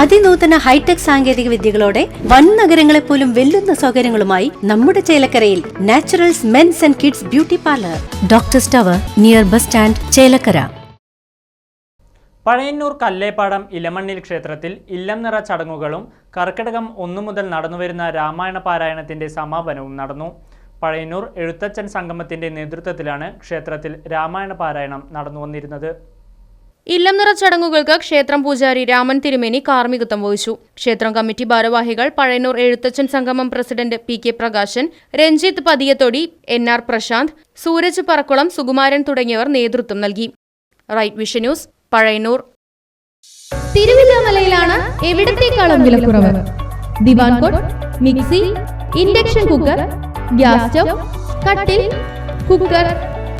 അതിനൂതന hi tech സാങ്കേതിക വിദ്യകളോടെ വൻ നഗരങ്ങളെ പോലും വെല്ലുന്ന സൗകര്യങ്ങളുമായി നമ്മുടെ ചേലക്കരയിൽ naturals men's and kids beauty parlour. Doctor സ്റ്റവർ near bus stand Chelakkara. Pazhayannur Kallepadam ഇലമണ്ണിൽ ക്ഷേത്രത്തിൽ ഇല്ലം നിറ ചടങ്ങുകളും കർക്കിടകം ഒന്നു മുതൽ നടന്നുവരുന്ന രാമായണ പാരായണത്തിന്റെ സമാപനവും നടന്നു. പഴയന്നൂർ എഴുത്തച്ഛൻ സംഗമത്തിന്റെ നേതൃത്വത്തിലാണ് ക്ഷേത്രത്തിൽ രാമായണ പാരായണം നടന്നു വന്നിരുന്നത് ഇല്ലം നിറ ചടങ്ങുകൾക്ക് ക്ഷേത്രം പൂജാരി രാമൻ തിരുമേനി കാർമ്മികത്വം വഹിച്ചു. ക്ഷേത്രം കമ്മിറ്റി ഭാരവാഹികൾ പഴയന്നൂർ എഴുത്തച്ഛൻ സംഗമം president P K Prakashan Ranjith Pathiyathodi N R Prashanth Sooraj Parakkulam Sukumaran തുടങ്ങിയവർ നേതൃത്വം നൽകി. Right vision news Pazhayannur. തിരുവില്ലാമലയിലാണ് എവിടത്തേക്കാളും വിലക്കുറവ്? Divan cot mixie induction cooker gas stove കട്ടിൽ കുക്കർ.